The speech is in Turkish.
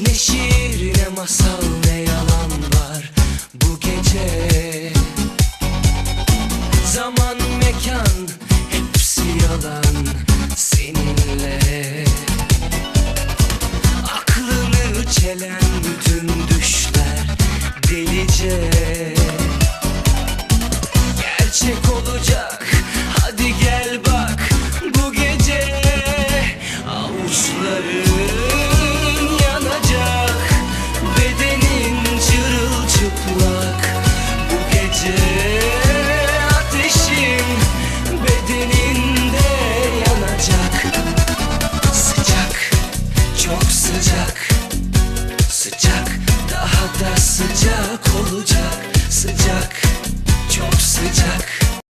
Ne şiir ne masal ne yalan var bu gece. Zaman mekan hepsi yalan seninle. Aklını çelen bütün düşler delice. Gerçek olacak hadi gel bak bu gece. Avuçları sıcak daha da sıcak olacak.